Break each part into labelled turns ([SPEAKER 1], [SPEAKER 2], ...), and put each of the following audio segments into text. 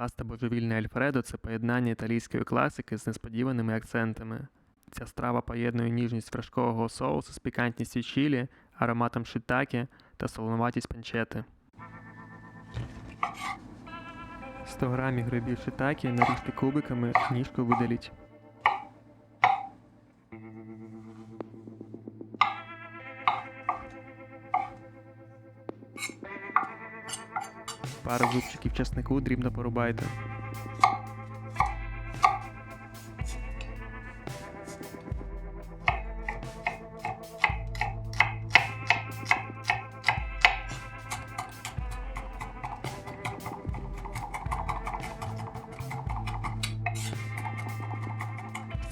[SPEAKER 1] Паста божевільне Альфредо це поєднання італійської класики з несподіваними акцентами. Ця страва поєднує ніжність фрашкового соусу з пікантністю чілі, ароматом шитакі та солонуватість панчети. 100 грамів грибів шитакі нарізьте кубиками, ніжку видаліть. Пару зубчиків чеснику дрібно порубайте. –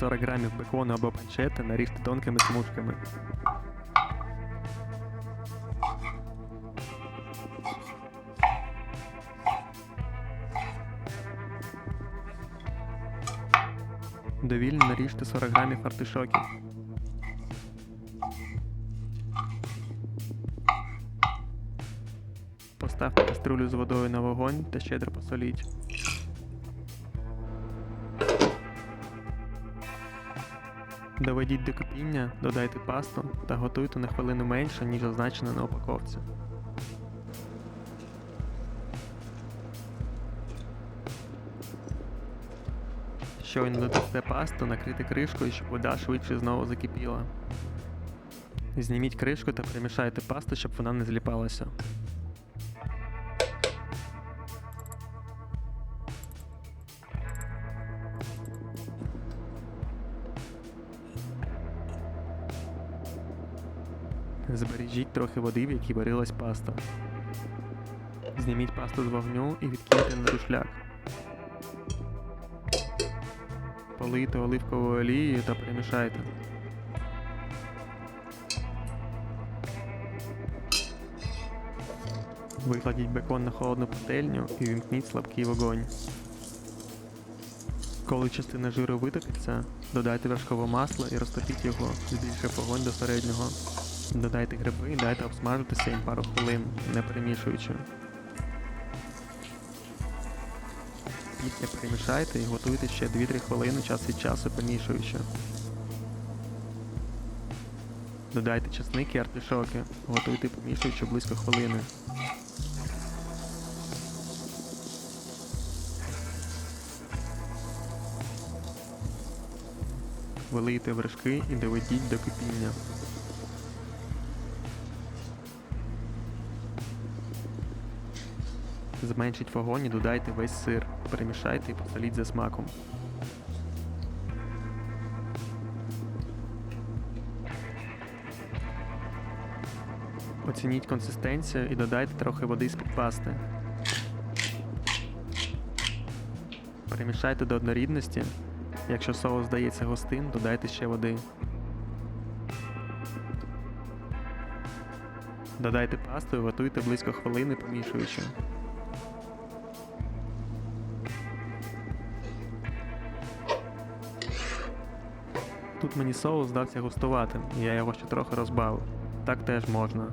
[SPEAKER 1] 40 грамів бекону або панчети наріжте тонкими смужками. Довільно наріжте 40 грамів артишоків. Поставте каструлю з водою на вогонь та щедро посоліть. Доведіть до кипіння, додайте пасту та готуйте на хвилину менше, ніж означено на упаковці. Щойно додасте пасту, накрити кришкою, щоб вода швидше знову закипіла. Зніміть кришку та перемішайте пасту, щоб вона не зліпалася. Збережіть трохи води, в якій варилась паста. Зніміть пасту з вогню і відкиньте на душляк. Полийте оливковою олією та перемішайте. Викладіть бекон на холодну пательню і вімкніть слабкий вогонь. Коли частина жиру витопиться, додайте вершкове масло і розтопіть його, збільшив вогонь до середнього. Додайте гриби і дайте обсмажитися їм пару хвилин, не перемішуючи. Після перемішайте і готуйте ще 2-3 хвилини час від часу помішуючи. Додайте часник і артишоки, готуйте помішуючи близько хвилини. Вилийте вершки і доведіть до кипіння. Зменшіть вогонь і додайте весь сир. Перемішайте і посоліть за смаком. Оцініть консистенцію і додайте трохи води з-під пасти. Перемішайте до однорідності. Якщо соус здається густим, додайте ще води. Додайте пасту і готуйте близько хвилини, помішуючи. Тут мені соус здався густуватим, і я його ще трохи розбавив. Так теж можна.